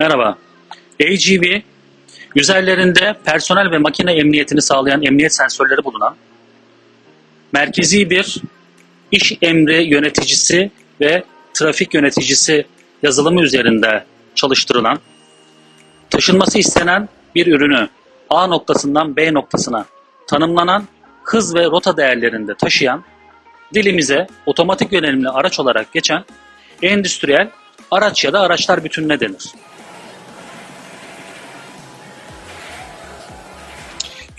Merhaba. AGV, üzerlerinde personel ve makine emniyetini sağlayan emniyet sensörleri bulunan merkezi bir iş emri yöneticisi ve trafik yöneticisi yazılımı üzerinde çalıştırılan, taşınması istenen bir ürünü A noktasından B noktasına tanımlanan hız ve rota değerlerinde taşıyan, dilimize otomatik yönelimli araç olarak geçen endüstriyel araç ya da araçlar bütününe denir.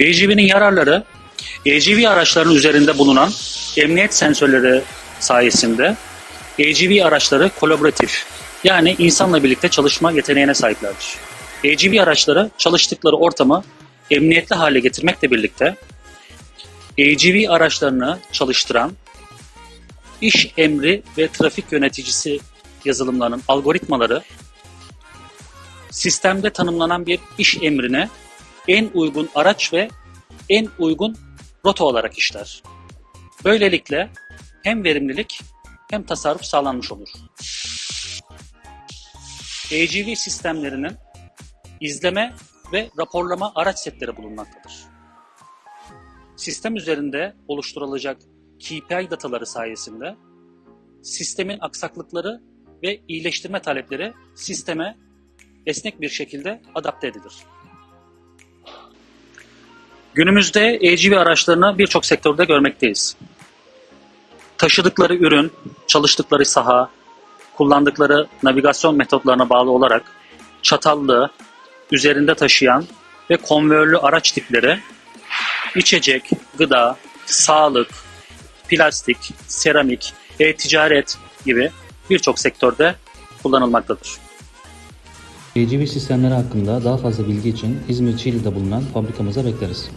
AGV'nin yararları, AGV araçların üzerinde bulunan emniyet sensörleri sayesinde AGV araçları kolaboratif yani insanla birlikte çalışma yeteneğine sahiplerdir. AGV araçları çalıştıkları ortamı emniyetli hale getirmekle birlikte AGV araçlarını çalıştıran iş emri ve trafik yöneticisi yazılımlarının algoritmaları sistemde tanımlanan bir iş emrine en uygun araç ve en uygun rota olarak işler. Böylelikle hem verimlilik hem tasarruf sağlanmış olur. AGV sistemlerinin izleme ve raporlama araç setleri bulunmaktadır. Sistem üzerinde oluşturulacak KPI dataları sayesinde sistemin aksaklıkları ve iyileştirme talepleri sisteme esnek bir şekilde adapte edilir. Günümüzde AGV araçlarını birçok sektörde görmekteyiz. Taşıdıkları ürün, çalıştıkları saha, kullandıkları navigasyon metotlarına bağlı olarak çatallı, üzerinde taşıyan ve konveyörlü araç tipleri içecek, gıda, sağlık, plastik, seramik, e-ticaret gibi birçok sektörde kullanılmaktadır. AGV sistemleri hakkında daha fazla bilgi için İzmir Çiğli'de bulunan fabrikamıza bekleriz.